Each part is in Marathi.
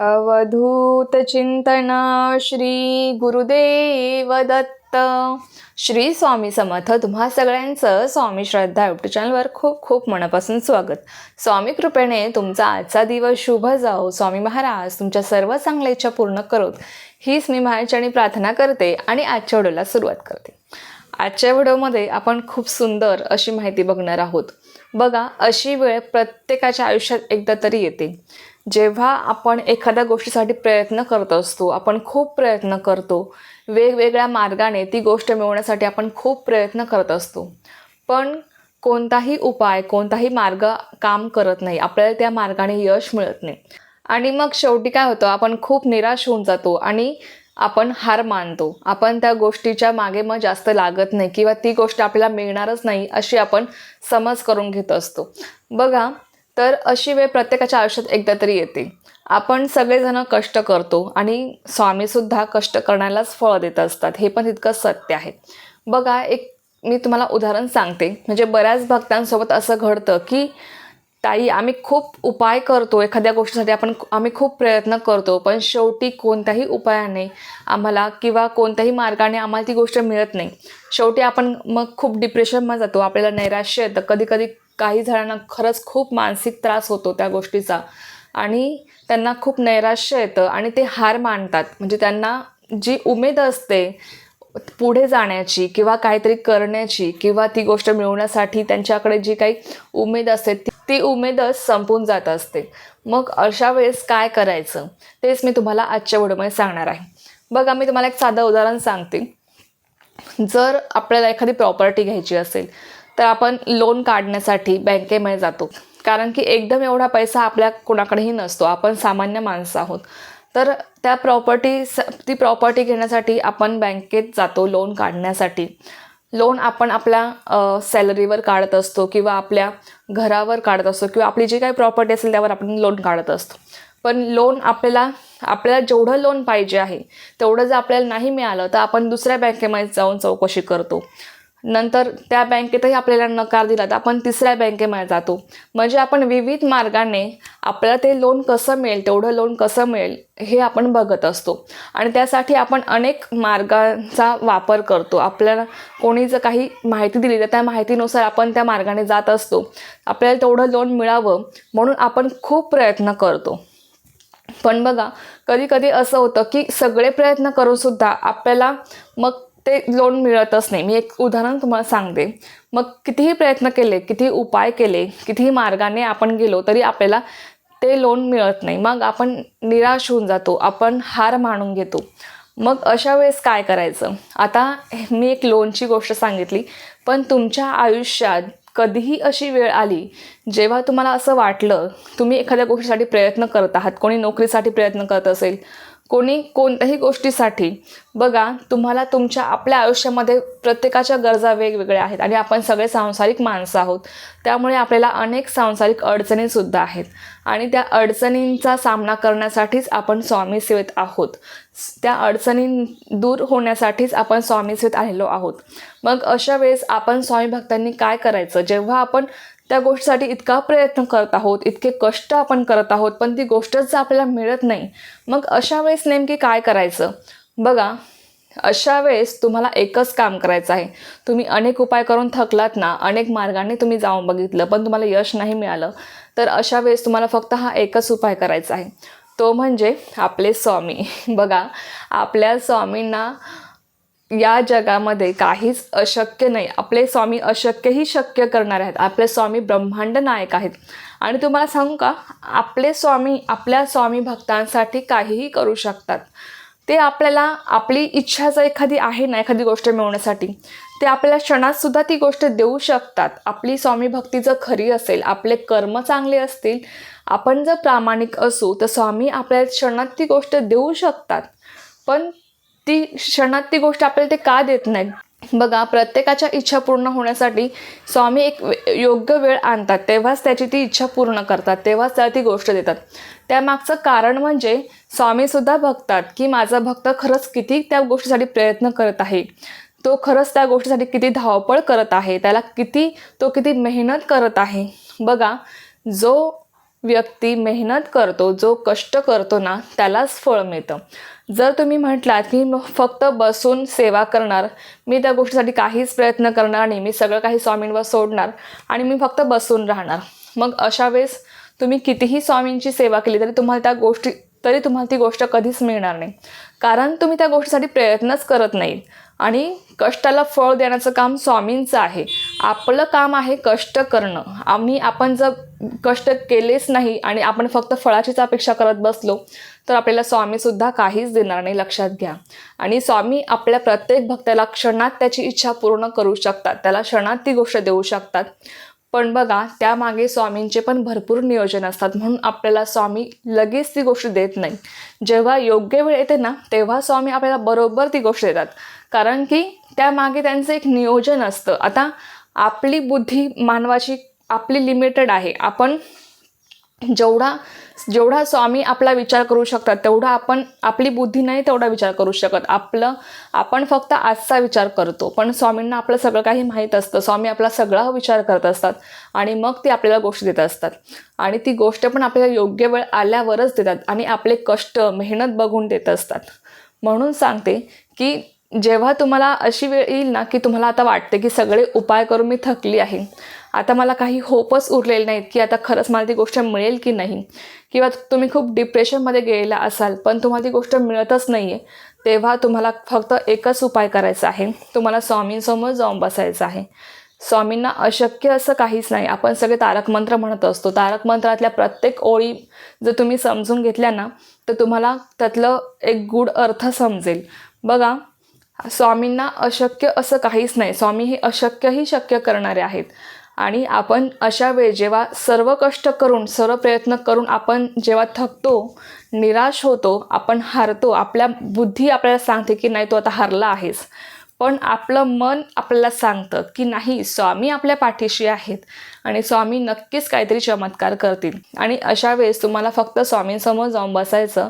अवधूत चिंतना श्री गुरुदेव दत्त. श्री स्वामी समर्थ तुम्हा सगळ्यांचं स्वामी श्रद्धा युट्यूब चॅनलवर खूप खूप मनापासून स्वागत. स्वामी कृपेने तुमचा आजचा दिवस शुभ जाओ स्वामी महाराज तुमच्या सर्व चांगल्या इच्छा पूर्ण करोत. हीच मी महाराजांनी प्रार्थना करते आणि आजच्या व्हिडिओला सुरुवात करते. आजच्या व्हिडिओमध्ये आपण खूप सुंदर अशी माहिती बघणार आहोत. बघा अशी वेळ प्रत्येकाच्या आयुष्यात एकदा तरी येते. जेव्हा आपण एखाद्या गोष्टीसाठी प्रयत्न करत असतो आपण खूप प्रयत्न करतो वेगवेगळ्या मार्गाने ती गोष्ट मिळवण्यासाठी आपण खूप प्रयत्न करत असतो. पण कोणताही उपाय कोणताही मार्ग काम करत नाही. आपल्याला त्या मार्गाने यश मिळत नाही. आणि मग शेवटी काय होतं आपण खूप निराश होऊन जातो आणि आपण हार मानतो. आपण त्या गोष्टीच्या मागे मग जास्त लागत नाही किंवा ती गोष्ट आपल्याला मिळणारच नाही अशी आपण समज करून घेत असतो. बघा तर अशी वेळ प्रत्येकाच्या आयुष्यात एकदा तरी येते. आपण सगळेजण कष्ट करतो आणि स्वामीसुद्धा कष्ट करण्यालाच फळ देत असतात. हे पण तितकं सत्य आहे. बघा एक मी तुम्हाला उदाहरण सांगते. म्हणजे बऱ्याच भक्तांसोबत असं घडतं की ताई आम्ही खूप उपाय करतो एखाद्या गोष्टीसाठी. आपण आम्ही खूप प्रयत्न करतो पण शेवटी कोणत्याही उपायाने आम्हाला किंवा कोणत्याही मार्गाने आम्हाला ती गोष्ट मिळत नाही. शेवटी आपण मग खूप डिप्रेशनमध्ये जातो. आपल्याला नैराश्य येतं. कधी कधी काही जणांना खरंच खूप मानसिक त्रास होतो त्या गोष्टीचा. आणि त्यांना खूप नैराश्य येतं आणि ते हार मानतात. म्हणजे त्यांना जी उमेद असते पुढे जाण्याची किंवा काहीतरी करण्याची किंवा ती गोष्ट मिळवण्यासाठी त्यांच्याकडे जी काही उमेद असते ती उमेदच संपून जात असते. मग अशा वेळेस काय करायचं? तेच मी तुम्हाला आजच्या व्हिडिओमध्ये सांगणार आहे. बघा मी तुम्हाला एक साधं उदाहरण सांगते. जर आपल्याला एखादी प्रॉपर्टी घ्यायची असेल तर आपण लोन काढण्यासाठी बँकेमध्ये जातो. कारण की एकदम एवढा पैसा आपल्या कोणाकडेही नसतो. आपण सामान्य माणसं आहोत. तर त्या प्रॉपर्टी ती प्रॉपर्टी घेण्यासाठी आपण बँकेत जातो लोन काढण्यासाठी. लोन आपण आपल्या सॅलरीवर काढत असतो किंवा आपल्या घरावर काढत असतो किंवा आपली जी काही प्रॉपर्टी असेल त्यावर आपण लोन काढत असतो. पण लोन आपल्याला आपल्याला जेवढं लोन पाहिजे आहे तेवढं जर आपल्याला नाही मिळालं तर आपण दुसऱ्या बँकेमध्ये जाऊन चौकशी करतो. नंतर त्या बँकेतही आपल्याला नकार दिला तर आपण तिसऱ्या बँकेमध्ये जातो. म्हणजे आपण विविध मार्गाने आपल्याला ते लोन कसं मिळेल तेवढं लोन कसं मिळेल हे आपण बघत असतो. आणि त्यासाठी आपण अनेक मार्गांचा वापर करतो. आपल्याला कोणी जर काही माहिती दिली तर त्या माहितीनुसार आपण त्या मार्गाने जात असतो. आपल्याला तेवढं लोन मिळावं म्हणून आपण खूप प्रयत्न करतो. पण बघा कधी कधी असं होतं की सगळे प्रयत्न करूनसुद्धा आपल्याला मग ते लोन मिळतच नाही. मी एक उदाहरण तुम्हाला सांगते. मग कितीही प्रयत्न केले कितीही उपाय केले कितीही मार्गाने आपण गेलो तरी आपल्याला ते लोन मिळत नाही. मग आपण निराश होऊन जातो. आपण हार मानून घेतो. मग अशा वेळेस काय करायचं? आता मी एक लोनची गोष्ट सांगितली पण तुमच्या आयुष्यात कधीही अशी वेळ आली जेव्हा तुम्हाला असं वाटलं तुम्ही एखाद्या गोष्टीसाठी प्रयत्न करत आहात कोणी नोकरीसाठी प्रयत्न करत असेल कोणी कोणत्याही गोष्टीसाठी बघा तुम्हाला तुमच्या आपल्या आयुष्यामध्ये प्रत्येकाच्या गरजा वेगवेगळ्या आहेत आणि आपण सगळे सांसारिक माणसं आहोत. त्यामुळे आपल्याला अनेक सांसारिक अडचणीसुद्धा आहेत. आणि त्या अडचणींचा सामना करण्यासाठीच आपण स्वामी सेवेत आहोत. त्या अडचणी दूर होण्यासाठीच आपण स्वामी सेवेत आलेलो आहोत. मग अशा वेळेस आपण स्वामी भक्तांनी काय करायचं? जेव्हा आपण त्या गोष्टीसाठी इतका प्रयत्न करत आहोत इतके कष्ट आपण करत आहोत पण ती गोष्टच जर आपल्याला मिळत नाही मग अशा वेळेस नेमकी काय करायचं? बघा अशा वेळेस तुम्हाला एकच काम करायचं आहे. तुम्ही अनेक उपाय करून थकलात ना अनेक मार्गाने तुम्ही जाऊन बघितलं पण तुम्हाला यश नाही मिळालं तर अशा वेळेस तुम्हाला फक्त हा एकच उपाय करायचा आहे. तो म्हणजे आपले स्वामी. बघा आपल्या स्वामींना या जगामध्ये काहीच अशक्य नाही. आपले स्वामी अशक्यही शक्य करणारे आहेत. आपले स्वामी ब्रह्मांड नायक आहेत. आणि तुम्हाला सांगू का? आपले स्वामी आपल्या स्वामी भक्तांसाठी काहीही करू शकतात. ते आपल्याला आपली इच्छा जर एखादी आहे ना एखादी गोष्ट मिळवण्यासाठी ते आपल्याला क्षणातसुद्धा ती गोष्ट देऊ शकतात. आपली स्वामी भक्ती जर खरी असेल आपले कर्म चांगले असतील आपण जर प्रामाणिक असू तर स्वामी आपल्या क्षणात ती गोष्ट देऊ शकतात. पण ती क्षणात ती गोष्ट आपल्याला ते का देत नाहीत? बघा प्रत्येकाच्या इच्छा पूर्ण होण्यासाठी स्वामी एक योग्य वेळ आणतात. तेव्हाच त्याची ती इच्छा पूर्ण करतात. तेव्हाच त्याला ती गोष्ट देतात. त्यामागचं कारण म्हणजे स्वामीसुद्धा बघतात की माझा भक्त खरंच किती त्या गोष्टीसाठी प्रयत्न करत आहे. तो खरंच त्या गोष्टीसाठी किती धावपळ करत आहे. त्याला किती तो किती मेहनत करत आहे. बघा जो व्यक्ती मेहनत करतो जो कष्ट करतो ना त्यालाच फळ मिळतं. जर तुम्ही म्हटलात की फक्त बसून सेवा करणार मी त्या गोष्टीसाठी काहीच प्रयत्न करणार नाही मी सगळं काही स्वामींवर सोडणार आणि मी फक्त बसून राहणार. मग अशा वेळेस तुम्ही कितीही स्वामींची सेवा केली तरी तुम्हाला त्या गोष्टी तरी तुम्हाला ती गोष्ट कधीच मिळणार नाही. कारण तुम्ही त्या गोष्टीसाठी प्रयत्नच करत नाहीत आणि कष्टाला फळ देण्याचं काम स्वामींचं आहे. आपलं काम आहे कष्ट करणं. आम्ही आपण जर कष्ट केलेच नाही आणि आपण फक्त फळाचीच अपेक्षा करत बसलो तर आपल्याला स्वामीसुद्धा काहीच देणार नाही लक्षात घ्या. आणि स्वामी आपल्या प्रत्येक भक्ताला क्षणात त्याची इच्छा पूर्ण करू शकतात त्याला क्षणात ती गोष्ट देऊ शकतात. पण बघा त्यामागे स्वामींचे पण भरपूर नियोजन असतात म्हणून आपल्याला स्वामी लगेच ती गोष्ट देत नाही. जेव्हा योग्य वेळ येते ना तेव्हा स्वामी आपल्याला बरोबर ती गोष्ट देतात. कारण की त्यामागे त्यांचं एक नियोजन असतं. आता आपली बुद्धी मानवाची आपली लिमिटेड आहे. आपण जेवढा जेवढा स्वामी आपला विचार करू शकतात तेवढा आपण आपली बुद्धी नाही तेवढा विचार करू शकत. आपलं आपण फक्त आजचा विचार करतो. पण स्वामींना आपलं सगळं काही माहीत असतं. स्वामी आपला सगळा विचार करत असतात आणि मग ते आपल्याला गोष्ट देत असतात. आणि ती गोष्ट पण आपल्याला योग्य वेळ आल्यावरच देतात आणि आपले कष्ट मेहनत बघून देत असतात. म्हणून सांगते की जेव्हा तुम्हाला अशी वेळ येईल ना की तुम्हाला आता वाटते की सगळे उपाय करून मी थकली आहे. आता मला काही होपच उरलेले नाहीत की आता खरंच मला ती गोष्ट मिळेल की नाही. किंवा तुम्ही खूप डिप्रेशनमध्ये गेलेला असाल पण तुम्हाला ती गोष्ट मिळतच नाही आहे तेव्हा तुम्हाला फक्त एकच उपाय करायचा आहे. तुम्हाला स्वामींसमोर जाऊन बसायचं आहे. स्वामींना अशक्य असं काहीच नाही. आपण सगळे तारक मंत्र म्हणत असतो. तारक मंत्रातल्या प्रत्येक ओळी जर तुम्ही समजून घेतल्या ना तर तुम्हाला त्यातलं एक गूढ अर्थ समजेल. बघा स्वामींना अशक्य असं काहीच नाही. स्वामी हे अशक्यही शक्य करणारे आहेत. आणि आपण अशा वेळ जेव्हा सर्व कष्ट करून सर्व प्रयत्न करून आपण जेव्हा थकतो निराश होतो आपण हारतो आपल्या बुद्धी आपल्याला सांगते की नाही तू आता हारला आहेस. पण आपलं मन आपल्याला सांगतं की नाही स्वामी आपल्या पाठीशी आहेत आणि स्वामी नक्कीच काहीतरी चमत्कार करतील. आणि अशा वेळेस तुम्हाला फक्त स्वामींसमोर जाऊन बसायचं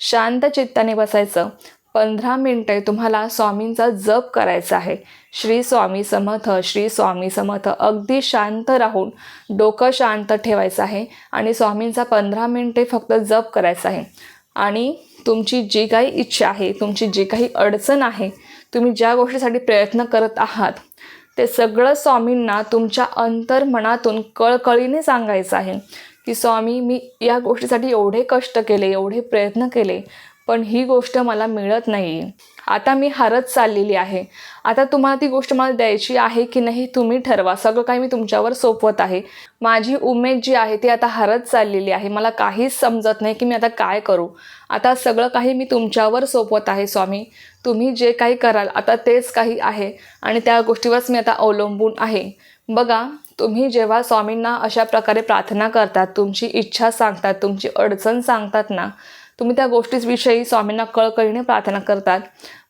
शांत चित्ताने बसायचं पंधरा मिनटे तुम्हाला स्वामींचा जप करायचा आहे. श्री स्वामी समर्थ श्री स्वामी समर्थ अगदी शांत राहून डोकं शांत ठेवायचं आहे आणि स्वामींचा पंधरा मिनटे फक्त जप करायचा आहे. आणि तुमची जी काही इच्छा आहे तुमची जी काही अडचण आहे तुम्ही ज्या गोष्टीसाठी प्रयत्न करत आहात ते सगळं स्वामींना तुमच्या अंतर्मनातून कळकळीने सांगायचं आहे की स्वामी मी या गोष्टीसाठी एवढे कष्ट केले एवढे प्रयत्न केले पण ही गोष्ट मला मिळत नाही आहे आता मी हारत चाललेली आहे. आता तुम्हाला ती गोष्ट मला द्यायची आहे की नाही तुम्ही ठरवा. सगळं काही मी तुमच्यावर सोपवत आहे. माझी उमेद जी आहे ती आता हारत चाललेली आहे. मला काहीच समजत नाही की मी आता काय करू. आता सगळं काही मी तुमच्यावर सोपवत आहे स्वामी. तुम्ही जे काही कराल आता तेच काही आहे. आणि त्या गोष्टीवरच मी आता अवलंबून आहे. बघा तुम्ही जेव्हा स्वामींना अशा प्रकारे प्रार्थना करतात तुमची इच्छा सांगतात तुमची अडचण सांगतात ना तुम्ही त्या गोष्टीविषयी स्वामींना कळकळीने प्रार्थना करतात.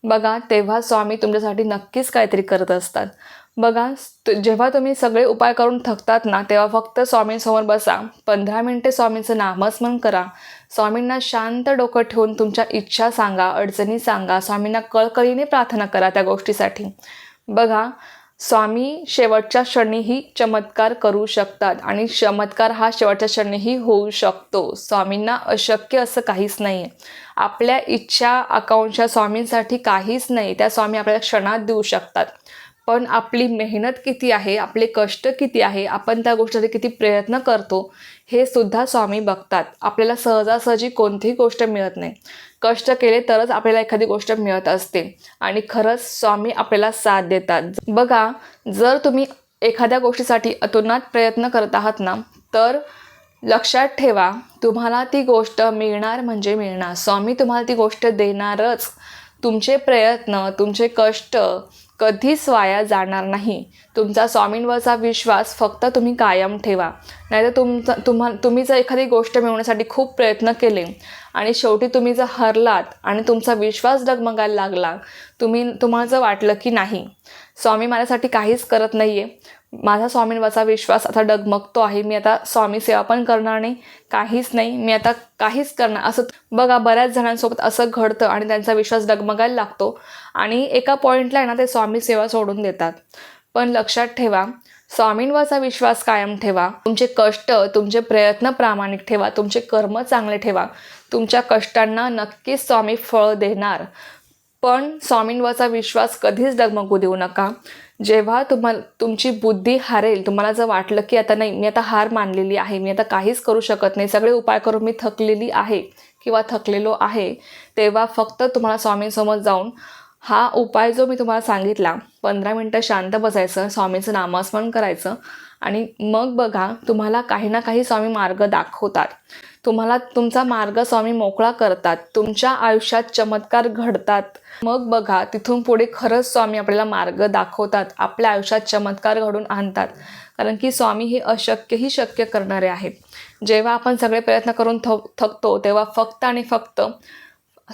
बघा तेव्हा स्वामी तुमच्यासाठी नक्कीच काहीतरी करत असतात. बघा जेव्हा तुम्ही सगळे उपाय करून थकतात ना तेव्हा फक्त स्वामींसमोर बसा. पंधरा मिनटे स्वामींचं नामस्मरण करा. स्वामींना शांत डोकं ठेवून तुमच्या इच्छा सांगा अडचणी सांगा. स्वामींना कळकळीने प्रार्थना करा त्या गोष्टीसाठी. बघा स्वामी शेवटच्या क्षणीही चमत्कार करू शकतात आणि चमत्कार हा शेवटच्या क्षणीही होऊ शकतो. स्वामींना अशक्य असं काहीच नाही आहे आपल्या इच्छा आकांक्षा स्वामींसाठी काहीच नाही. त्या स्वामी आपल्याला क्षणात देऊ शकतात. पण आपली मेहनत किती आहे आपले कष्ट किती आहे आपण त्या गोष्टीसाठी किती प्रयत्न करतो हे सुद्धा स्वामी बघतात. आपल्याला सहजासहजी कोणतीही गोष्ट मिळत नाही. कष्ट केले तरच आपल्याला एखादी गोष्ट मिळत असते. आणि खरंच स्वामी आपल्याला साथ देतात. बघा जर तुम्ही एखाद्या गोष्टीसाठी अतोनात प्रयत्न करत आहात ना तर लक्षात ठेवा तुम्हाला ती गोष्ट मिळणार म्हणजे मिळणार. स्वामी तुम्हाला ती गोष्ट देणारच. तुमचे प्रयत्न तुमचे कष्ट कधीच वाया जाणार नाही. तुमचा स्वामींवरचा विश्वास फक्त तुम्ही कायम ठेवा. नाहीतर तुमचा तुम्हा तुम्ही जर एखादी गोष्ट मिळवण्यासाठी खूप प्रयत्न केले आणि शेवटी तुम्ही जर हरलात आणि तुमचा विश्वास डगमगायला लागला तुम्ही तुम्हाला जर वाटलं की नाही स्वामी माझ्यासाठी काहीच करत नाही आहे माझा स्वामींवरचा विश्वास आता डगमगतो आहे. मी आता स्वामी सेवा पण करणार नाही काहीच नाही. मी आता काहीच करणार असं बघा बऱ्याच जणांसोबत असं घडतं आणि त्यांचा विश्वास डगमगायला लागतो. आणि एका पॉईंटला आहे ना ते स्वामी सेवा सोडून देतात. पण लक्षात ठेवा स्वामींवरचा विश्वास कायम ठेवा. तुमचे कष्ट तुमचे प्रयत्न प्रामाणिक ठेवा. तुमचे कर्म चांगले ठेवा. तुमच्या कष्टांना नक्कीच स्वामी फळ देणार. पण स्वामींवरचा विश्वास कधीच डगमगू देऊ नका. जेव्हा तुम्हाला तुमची बुद्धी हारेल तुम्हाला जर वाटलं की आता नाही मी आता हार मानलेली आहे मी आता काहीच करू शकत नाही सगळे उपाय करून मी थकलेली आहे किंवा थकलेलो आहे तेव्हा फक्त तुम्हाला स्वामींसमोर जाऊन हा उपाय जो मी तुम्हाला सांगितला पंधरा मिनटं शांत बसायचं स्वामीचं नामस्मरण करायचं आणि मग बघा तुम्हाला काही ना काही स्वामी मार्ग दाखवतात. तुम्हाला तुमचा मार्ग स्वामी मोकळा करतात. तुमच्या आयुष्यात चमत्कार घडतात. मग बघा तिथून पुढे खरंच स्वामी आपल्याला मार्ग दाखवतात. आपल्या आयुष्यात चमत्कार घडून आणतात. कारण की स्वामी हे अशक्यही शक्य करणारे आहेत. जेव्हा आपण सगळे प्रयत्न करून थक थकतो तेव्हा फक्त आणि फक्त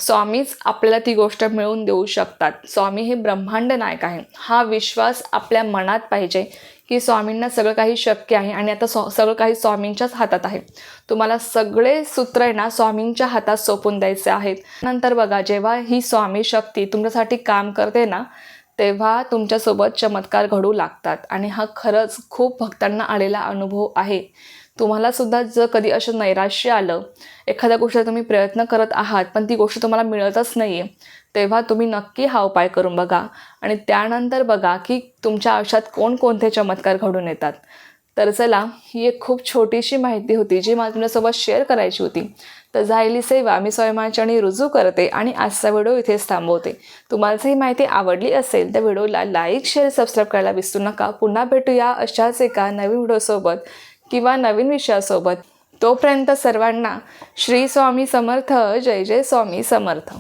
स्वामीच आपल्याला ती गोष्ट मिळवून देऊ शकतात. स्वामी हे ब्रह्मांड नायक आहे. हा विश्वास आपल्या मनात पाहिजे. की स्वामींना सगळं काही शक्य आहे आणि आता सगळं काही स्वामींच्याच हातात आहे. तुम्हाला सगळे सूत्र आहे ना स्वामींच्या हातात सोपून द्यायचे आहेत. नंतर बघा जेव्हा ही स्वामी शक्ती तुमच्यासाठी काम करते ना तेव्हा तुमच्यासोबत चमत्कार घडू लागतात. आणि हा खरंच खूप भक्तांना आलेला अनुभव आहे. तुम्हाला सुद्धा जर कधी असं नैराश्य आलं एखाद्या गोष्टीचा तुम्ही प्रयत्न करत आहात पण ती गोष्ट तुम्हाला मिळतच नाही आहे तेव्हा तुम्ही नक्की हा उपाय करून बघा. आणि त्यानंतर बघा की तुमच्या आयुष्यात कोणकोणते चमत्कार घडून येतात. तर चला ही एक खूप छोटीशी माहिती होती जी मला तुमच्यासोबत शेअर करायची होती. तर जायली सेवा मी स्वयंमाचरणी रुजू करते आणि आजचा व्हिडिओ इथेच थांबवते. तुम्हाला ही माहिती आवडली असेल तर व्हिडिओला लाईक शेअर सबस्क्राईब करायला विसरू नका. पुन्हा भेटूया अशाच एका नवीन व्हिडिओसोबत. किंवा नवीन विषयासोबत. तोपर्यंत सर्वांना श्री स्वामी समर्थ जय जय स्वामी समर्थ.